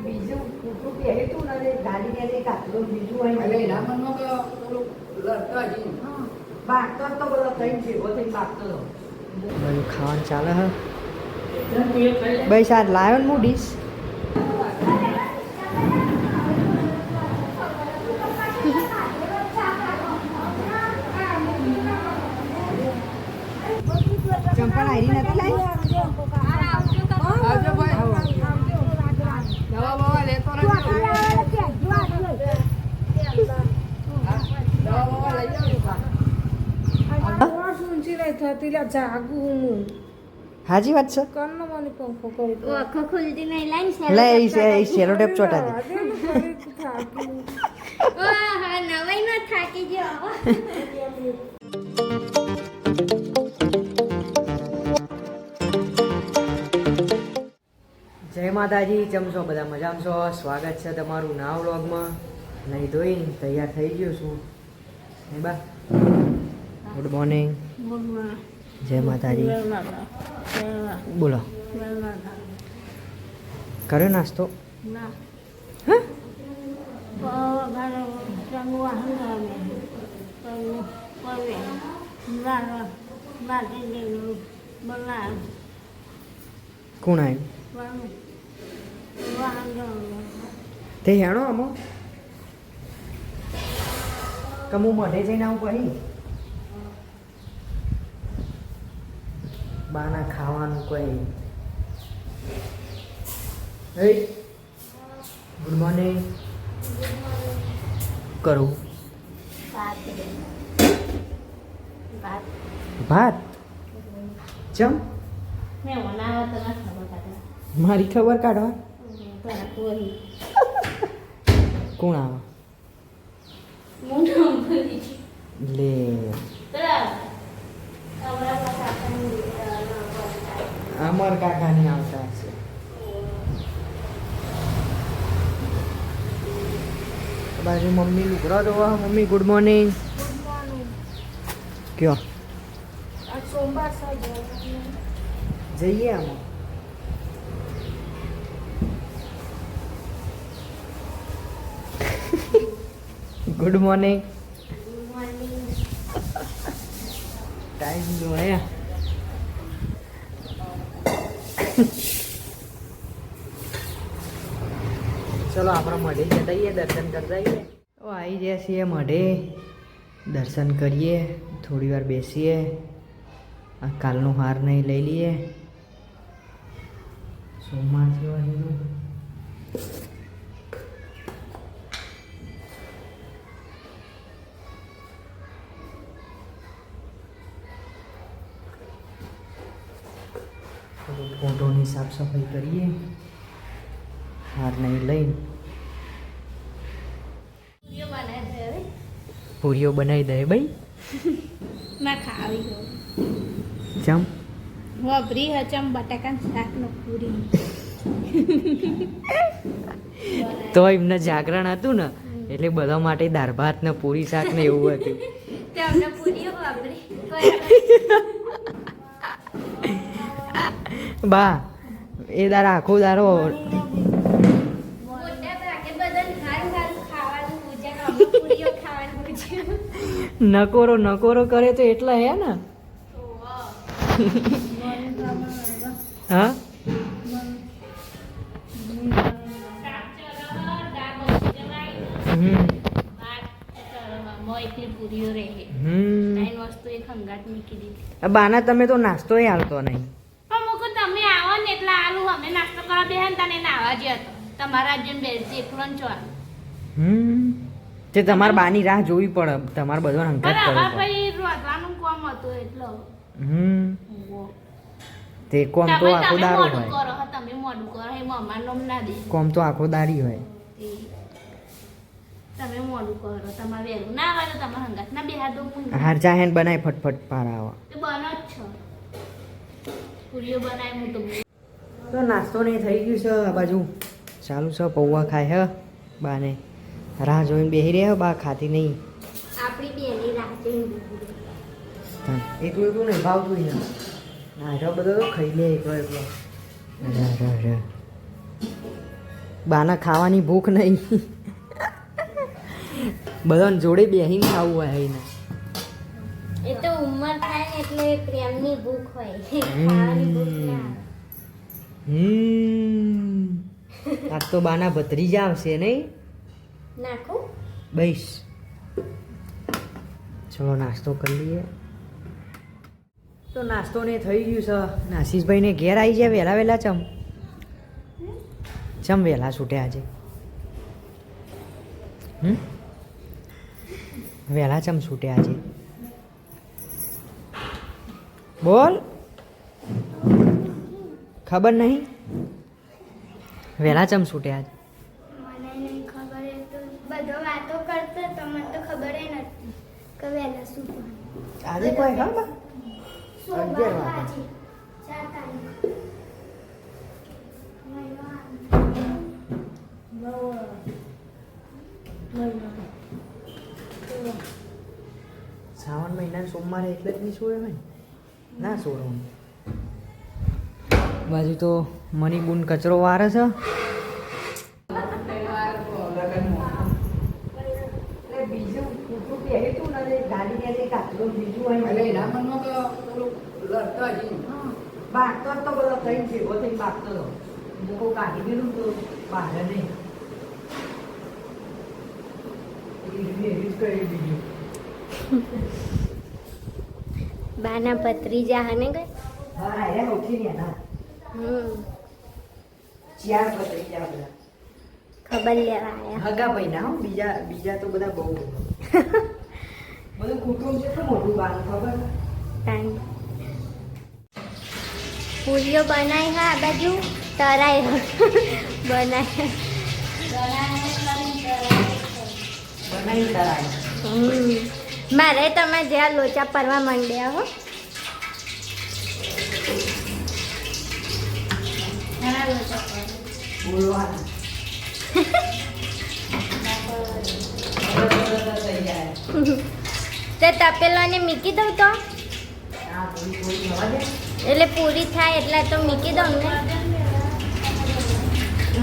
બીજું કૂતરું પહેરી તું ને ગાડી ને એક આટલું બીજું અહીં બાગતો તો બધો થઈ ભેગો થઈને બાગતો હતો બધું ખાવાનું ચાલે હે? ભાઈ સાત લાવ્યો ને હું ડીશ ચંપલ આયરી નથી લાવી આવજો ભાઈ દવા બવા લેતો રહેજો દવા બવા લઈ આવજો હાજી વાત છે? આખો ખુલતી નઈ લાઈન લે એ છે એ સેલો ટેપ ચોટા દે હા નવાઈ નો થાકી જો જય માતાજી કેમ છો? બધા મજામાં છો? સ્વાગત છે તમારું નાવ વ્લોગમાં. નહીં ધોઈને તૈયાર થઈ ગયો છું. નહીં બા? Good morning. જય માતાજી. બોલો. કર્યો નાસ્તો? કોણ આવ્યું તે હેણો અમો કમું મોઢે જઈને આવું પછી બાના ખાવાનું કોઈ. ગુડ મોર્નિંગ કરું. ભાત? ચમ? મારી ખબર કાઢવા? કોણ આવે? લે. અમર કાકાની આવતા છે. બાજુ મમ્મી લુગડો ધોવા મમ્મી ગુડ મોર્નિંગ કયો? જઈએ આમાં. ગુડ મોર્નિંગ હે ચલો આપણે મઢે જતા આવીએ દર્શન કરતા આવીએ તો આવી ગયા છીએ મઢે. દર્શન કરીએ થોડી વાર બેસીએ. આ કાલનો હાર નહીં લઈ લઈએ. સોમવાર છે આજનું. સાફ સફાઈ કરીએ. હાર નહીં લઈને પૂરીઓ બનાવી દે ભાઈ. ના ખાવી ચમ? વાપરી હચમ બટાકા શાકનો પૂરી. તો એમને જાગરણ હતું ને એટલે બધા માટે દાળ ભાત ને પૂરી શાક ને એવું હતું. પૂરીઓ વાપરી. બા એ દારા આખો દારો નકોરો નકોરો કરે તો એટલા હે ને? હા? બાના તમે તો નાસ્તો હાલતો નહીં પણ મુકુ તમે આવો ને એટલે આલુ અમે નાસ્તો કરવા બેહે તને નાવા જ હતો. તમારા જેમ બેસી એકલોન છો હમ. તે તમાર બાની રાહ જોવી પડે. તમાર બધો હંકાત પણ કરવો ભાઈ રોધવાનું કોમ હતું એટલો. હમ. તે કોમ તો આખો દારો હોય. કરો તમે મોડું કરો હે મમ્મા નોમ ના દે. કોમ તો આખો દારી હોય. તમે મોડું કરો તમારે વહેલું ના આવે તો તમારે હંગાત ના બેહા દો હાર જાહેન બનાય ફટફટ પારા તો બનો જ છો. પૂરીઓ બનાય હું તો તો નાસ્તો ને થઈ ગયું છે આ બાજુ. ચાલુ છે પૌવા ખાય હે બાને. રાહ જોઈને બેહી રહ્યા બા ખાતી નહીં. આપણી બેની રાહ જોઈને એકલું એકલું નહીં ભાવતું એને આરો બધો તો ખાઈ લે એકલો એકલો બાના ખાવાની ભૂખ નહીં. બધાને જોડે બેહીને ખાવું હોય એને એ તો ઉંમર થાય ને એટલે પ્રેમની ભૂખ હોય. ખાવાની ભૂખ ના. હમ. આજ તો બાના ભત્રીજા આવશે નહીં? નાખું. બઈશ ચલો નાસ્તો કરી લઈએ. તો નાસ્તો ને થઈ ગયું છે. નાસીસભાઈને ઘેર આવી જાય વહેલા વહેલા ચમ? ચમ વહેલા છૂટ્યા આજે? હમ? વહેલા ચમ છૂટ્યા આજે? બોલ. ખબર નહીં? વહેલા ચમ છૂટે આજે? આજે કોઈ ખબર. શ્રાવણ મહિના સોમવારે એટલે જ નહીં છોડે ના છોડવાનું બાજુ તો મનીબુન કચરો વારે છે. બાના પત્રી મનમાં તો પેલું લડતા જ હને ગઈ? હા ઉઠી રહ્યા ના હમ ચાર બધા ખબર લેવા હગા ભાઈ ના હો બીજા બીજા તો બધા બહુ બધું કુટુંબ છે તો મોટું બાનું ખબર. તાન પૂરીઓ બનાવી હા આ બાજુ તરાઈ બનાવી કરાય મારે તમે જ્યાં લોચા પરવા માંડ્યા હો ઘણા લોચા પરવા. બોલવાના તે તપેલોને મૂકી દઉં તો? એટલે પૂરી થાય એટલે તો મૂકી દઉં ને?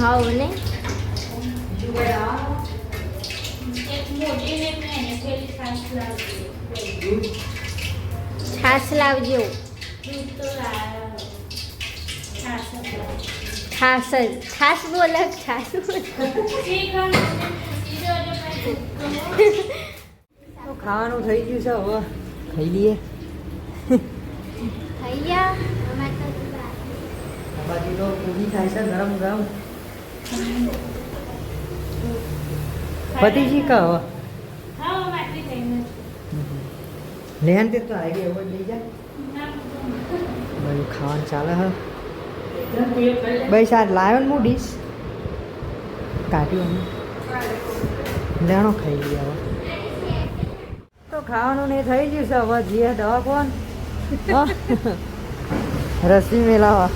હવ ને? છાસ લાવજો. છાશ જ. છાશ બોલે. તો ખાવાનું થઈ ગયું છે હવે ખાઈ લઈએ. ખાઈ ગયા બાજુ તો પૂરી થાય છે ગરમ ગરમ. પતિજી કહો હા, વાટી થઈને લેન તે તો આવી ગયો લઈ જાય બધું ખાવાનું ચાલે હ ભાઈ સાર લાયો ને હું ડીશ કાઢ્યું લેણો ખાઈ લઈએ હવે. તો ખાવાનું ને થઈ ગયું છે, હવે જઈએ દવા કોણ રસી મેલાવા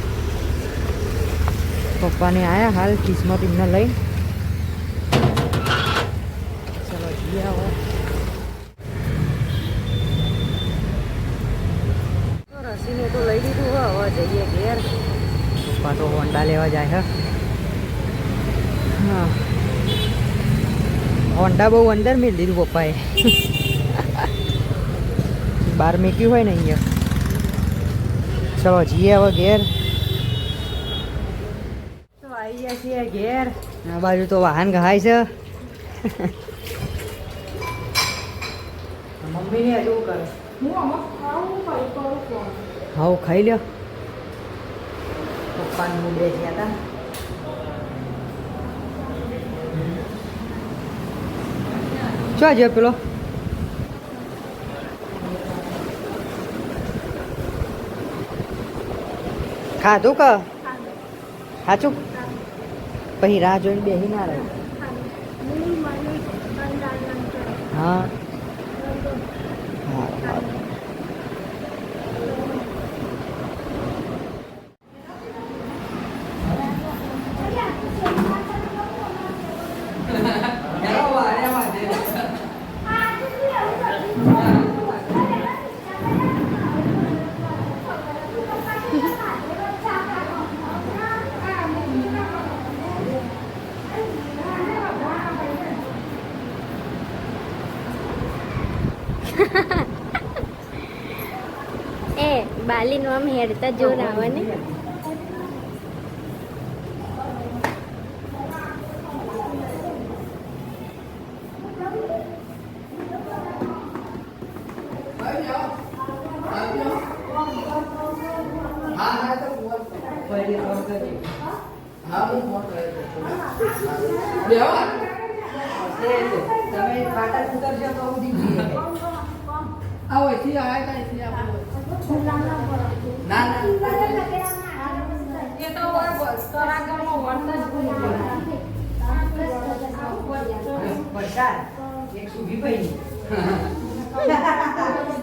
પપ્પાને આયા હાલ કિસ્મત એમને લઈ ચલો જઈએ હવે તો રસીને તો લઈ લીધું હે, હવે જઈએ ઘેર પપ્પા તો હોન્ડા લેવા જાય હે. હોન્ડા બહુ અંદર મેળ દીધું પપ્પાએ. બહાર મેક્યું હોય ને અહીંયા. ચલો જઈએ હવે ઘેર. તો આવી ગયા છીએ ઘેર. આ બાજુ તો વાહન ઘાય છે. મમ્મીને હજુ કરે. હું હાવ ખાઈ લ્યો. પપ્પાને હું બે ગયા હતા. ચો જો પેલો? ખાધું કે? સાચું? પછી રાહ જોઈને બેસી ના રહે. હું. હા. હા હા વાલીનું આમ હેડતા જોર આવે ને. તમે પાટા ઉતરશો તો ઉડી જઈએ. આ ઓયથી આયા તા આપણે. ના ના એ તો હોય તરાગામાં વર્ત જ ભૂલી વરસાદ એક સુભી પડી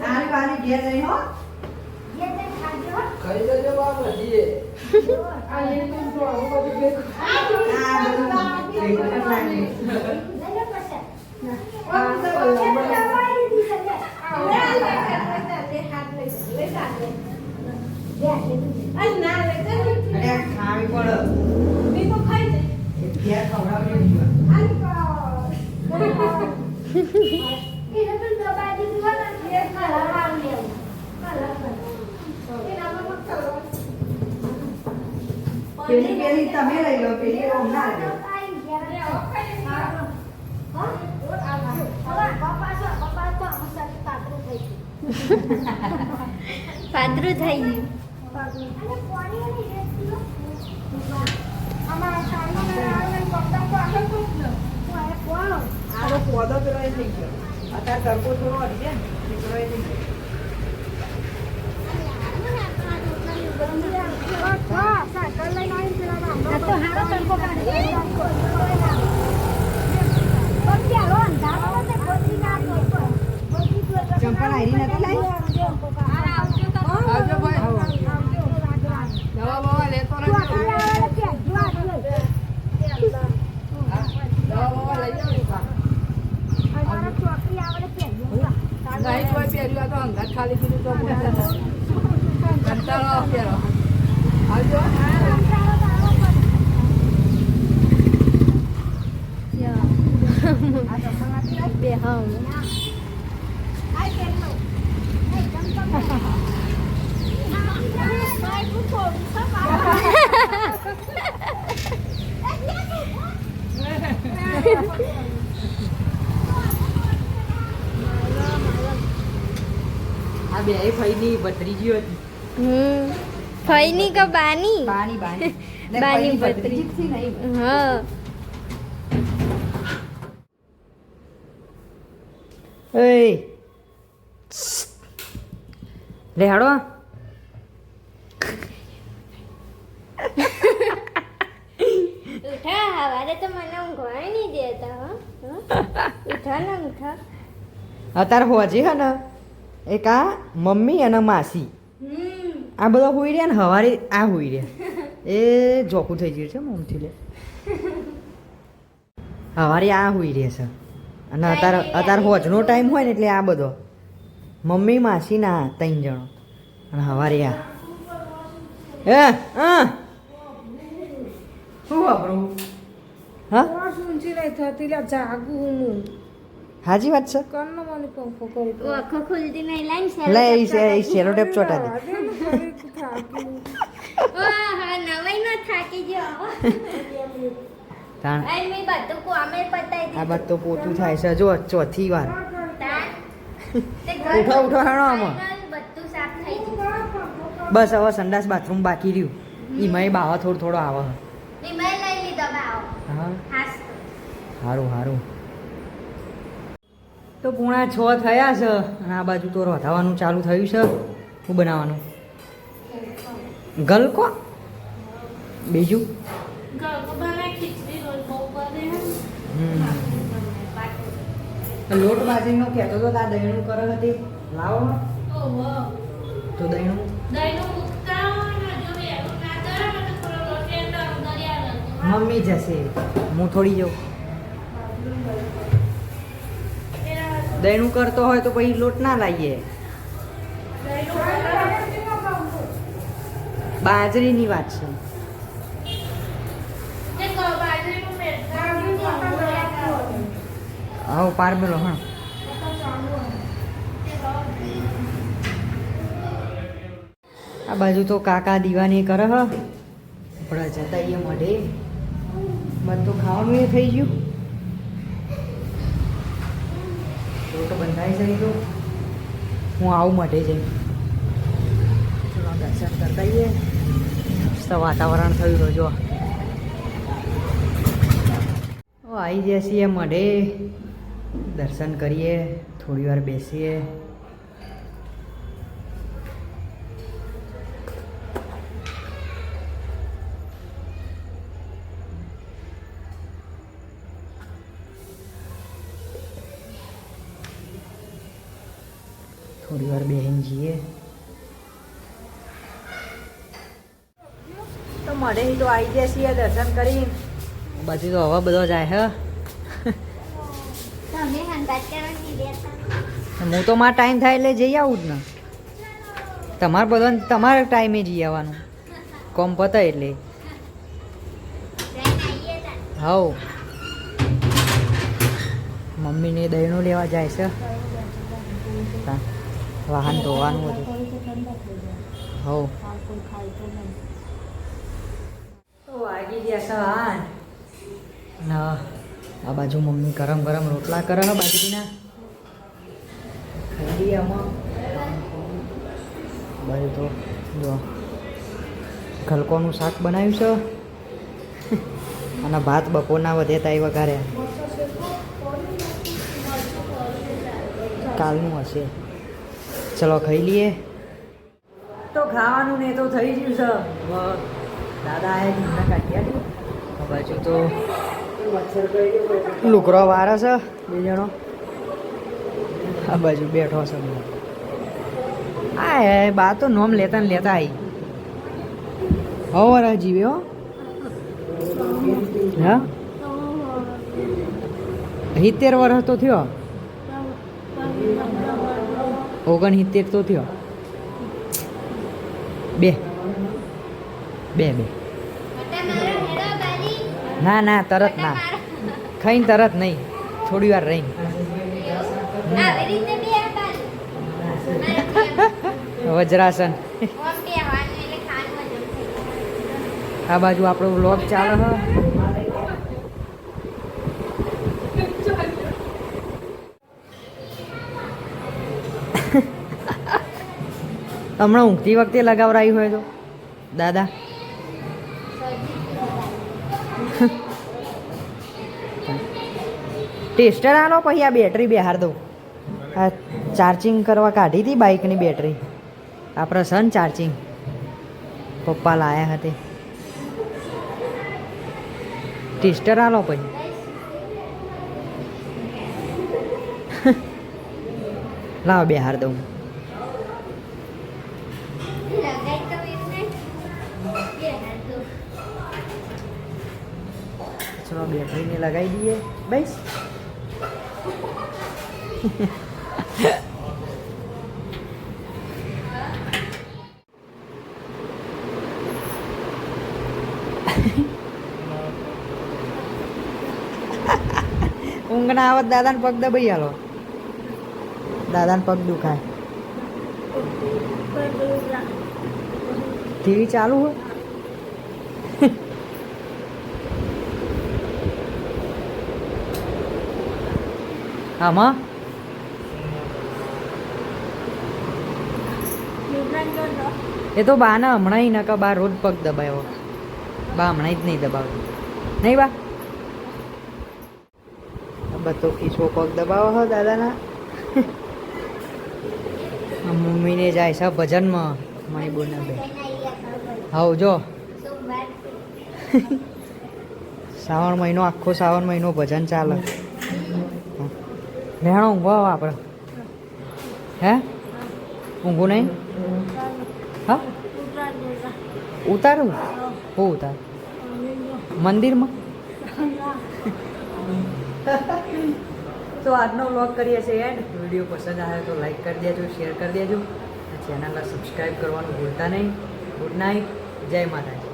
આની વાલી ઘેર નહીં હો ખાઈ જજો બાપ હજી આ એ તો જો આ બધું ભેગું. આ બધું ભેગું જ લાગે. અને આ ખાવી પડે એ ઘેર ખવડાવજો નહીં. પેલી પેલી તમે લઈ લો પેલી ઓમ ના લો પાતળું થઈ ગયું. આનો પોદો પેલો એ થઈ ગયો. અત્યારે તડકો થોડો હટશે ને પેલો એ થઈ ગયો તો હારો તડકો ચંપલ આયરી નથી લાવી આવજો ભાઈ. દવા બવા લેતો રહેજો. દવા બવા લઈ નહીં કોઈ પહેર્યું તો અંગાત ખાલી કીધું તો કંટાળો પહેરો આવજો બે હા આ બે ફઈની હતી હમ. ફઈની કે બાની? બાની બાની. બાની ભત્રીજી. ભત્રીજી થી નહીં હા. એય. લે ઉઠા હવારે તો મને ઊંઘવા નહીં દેતા હો? ઉઠા ને ઉઠા અત્યારે હોજી હે ને? એક આ મમ્મી અને માસી. આ બધા હોઈ રહ્યા ને હવારે આ હોઈ રહ્યા. એ જોખું થઈ ગયું છે મમથી લે. હવારે આ હોઈ રહ્યા છે. અને અત્યારે અત્યારે હોજનો ટાઈમ હોય ને એટલે આ બધો. મમ્મી માસી ના ત્રણ જણો. અને હવારે આ. હે હા. શું વાપરું? હા? જાગું હું. હાજી વાત છે? લઈ એ ટેપ ચોટા દે. હા હા નવાઈ ન થાકી ગયો. તાણ. અને મેં બધું કોમે આ બાદ તો પોતું થાય છે. જો ચોથી વાર. ઉઠો ઉઠો હેણો આમાં. બધું સાફ થઈ ગયું. બસ હવે સંડાસ બાથરૂમ બાકી રહ્યું. એમાંય બાવા થોડો થોડો આવે. નિમય લઈ લીધો બાવ. હા. સારું સારું તો પૂણા છ થયા છે. અને આ બાજુ તો રોધાવાનું ચાલુ થયું છે. શું બનાવવાનું? ગલકો? બીજું? લોટ બાજરીનો કહેતો તો આ દહીણું કરે હતી લાવો તો દહીણું? મમ્મી જશે. હું થોડી જાઉં. દહીણું કરતો હોય તો પછી લોટ ના લાવીએ બાજરીની વાત છે. આવો પાર મેલો હા. આ બાજુ તો કાકા દીવાની કરે, હ. આપણે જતા આવીએ મત બધું ખાવાનું એ થઈ ગયું. બંધાઈ જાય તો. હું આવું માટે જઈ ચલો, દર્શન કરતા આવીએ. મસ્ત વાતાવરણ થયું તો જો આવી જઈએ છીએ મઢે. દર્શન કરીએ, થોડી વાર બેસીએ. થોડી વાર બેહીને જઈએ તો મળે તો આવી ગયા છીએ દર્શન કરી બાજુ તો હવા બધો જાય હે. હું તો મારા ટાઈમ થાય એટલે જઈ આવું જ ને. તમારે બધો તમારે ટાઈમે જઈ આવવાનું. કોમ પતા એટલે. હવ. મમ્મીને દહીણું લેવા જાય છે. વાહન ધોવાનું હતું હવ વાગી ગયા છે ના આ બાજુ મમ્મી ગરમ ગરમ રોટલા કરે છે બાજરીના. ખાઈ આમાં. બાજુ તો જો ગલકોનું શાક બનાવ્યું છે. અને ભાત બપોરના વધે એ વઘારે કાલનું હશે. ચલો ખાઈ લઈએ. તો ખાવાનું ને તો થઈ ગયું છે. દાદા એ જીમના કાઢ્યા બાજુ તો લુકરો વારે છે બે જણો. આ બાજુ બેઠો છે હા આ હે બા તો નોમ લેતા ને લેતા આવી હો જીવ્યો જીવે હો. હા? સિત્તેર વર્ષ તો થયો. ઓગણ સિત્તેર તો થયો. બે. બે બે. ના ના તરત ના. ખાઈને તરત નહીં. થોડી વાર રહીને. વજ્રાસન. આ બાજુ આપણો વ્લોગ ચાલે હમણાં ઊંઘતી વખતે લગાવરાયું હોય તો. દાદા. ટેસ્ટર આનો પછી આ બેટરી બહાર દઉં. આ ચાર્જિંગ કરવા કાઢી હતી બાઇકની બેટરી. આપણે સન ચાર્જિંગ પપ્પા લાયા હતા. ટેસ્ટર આલો પછી. લાવ બેહાર દઉં. ચલો બેટરીને લગાવી દઈએ બસ ઊંઘ ના આવત દાદાને પગ દબાઈ આલો દાદાને પગ દુખાય ટીવી ચાલુ હોય આમાં? એ તો બા ને હમણાં નકા બા રોજ પગ દબાયો. બા હમણાં જ નહીં દબાવતી. નહીં બા? બધો ખીચવો પગ દબાવો હો દાદાના. મમ્મીને જાય છે ભજનમાં મારી બોના બે. હવ જો. શ્રાવણ મહિનો આખો શ્રાવણ મહિનો ભજન ચાલે. લેણો ઊંઘો આવો આપણે. હે? ઊંઘું નહીં? હા? ઉતારું? હું. ઉતાર? મંદિરમાં? તો આજનો વ્લોગ કરીએ છીએ એન્ડ વીડિયો પસંદ આવે તો લાઈક કરી દેજો શેર કરી દેજો. ચેનલને સબસ્ક્રાઈબ કરવાનું ભૂલતા નહીં. ગુડ નાઇટ જય માતાજી.